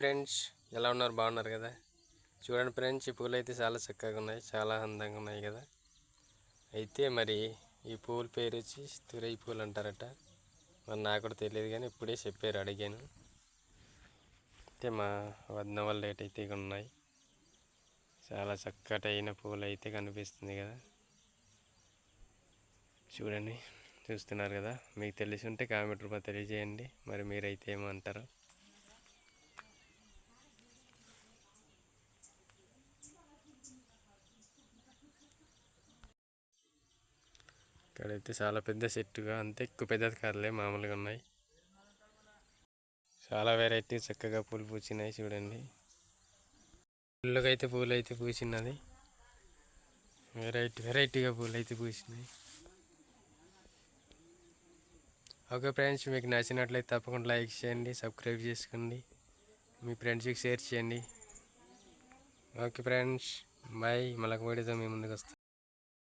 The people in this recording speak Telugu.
ఫ్రెండ్స్ ఎలా ఉన్నారు? బాగున్నారు కదా? చూడండి ఫ్రెండ్స్ ఈ పూలు అయితే చాలా చక్కగా ఉన్నాయి చాలా అందంగా ఉన్నాయి కదా? అయితే మరి ఈ పూల పేరు వచ్చి తురై పూలు అంటారట. మరి నాకు కూడా తెలియదు కానీ ఇప్పుడే చెప్పారు అడిగాను. అయితే మా వదిన వాళ్ళు అయితే ఉన్నాయి. చాలా చక్కటైన పూలు అయితే కనిపిస్తుంది కదా? చూడండి చూస్తున్నారు కదా? మీకు తెలిసి ఉంటే కామెంట్ రూపాయలు తెలియజేయండి. మరి మీరైతే ఏమంటారు? ఇక్కడైతే చాలా పెద్ద చెట్టుగా అంతే ఎక్కువ పెద్దది కాదులే మామూలుగా ఉన్నాయి. చాలా వెరైటీ చక్కగా పూలు పూచినాయి చూడండి. ఫుల్గా అయితే పూలు అయితే పూసినది. వెరైటీ వెరైటీగా పూలు అయితే పూసినాయి. ఓకే ఫ్రెండ్స్ మీకు నచ్చినట్లయితే తప్పకుండా లైక్ చేయండి సబ్స్క్రైబ్ చేసుకోండి. మీ ఫ్రెండ్స్కి షేర్ చేయండి. ఓకే ఫ్రెండ్స్ బాయ్ మళ్ళీ వీడియోతో మీ ముందుకు వస్తాం.